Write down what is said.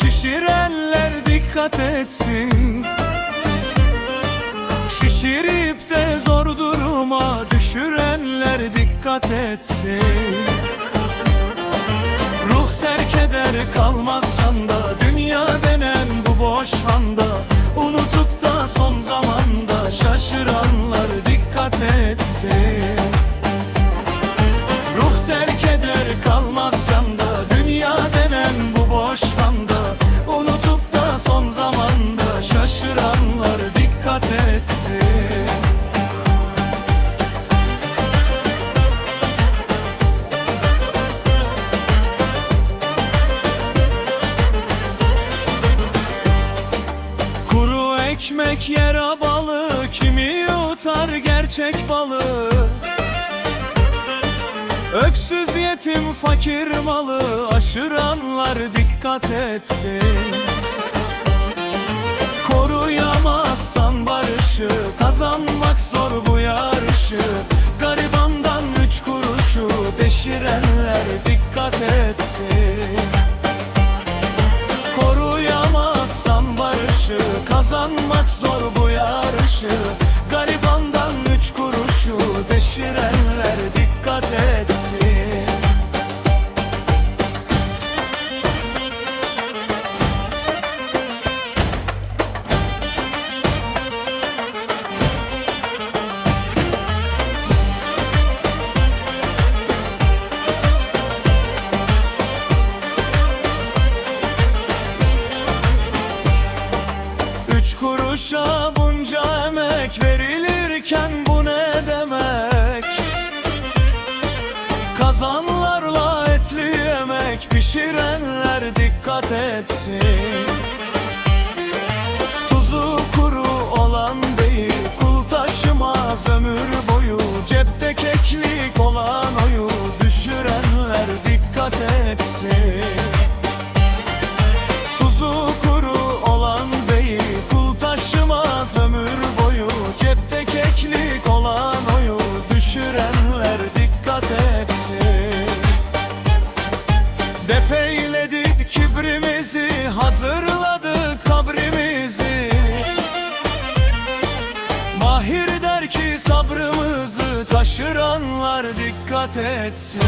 Şişirenler dikkat etsin. Şişirip de zor duruma düşürenler dikkat etsin. Ruh terk eder kalmaz canda. Dünya denen bu boş ekmek yer balı Kimi yutar gerçek balı? Öksüz yetim fakir malı Aşıranlar dikkat etsin. Koruyamazsan barışı Kazanmak zor bu yarışı. Garibandan üç kuruşu Deşirenler dikkat Kazanmak zor bu yarışı Kuruşa bunca emek verilirken bu ne demek? Kazanlarla etli yemek pişirenler dikkat etsin Mahir der ki sabrımızı Taşıranlar dikkat etsin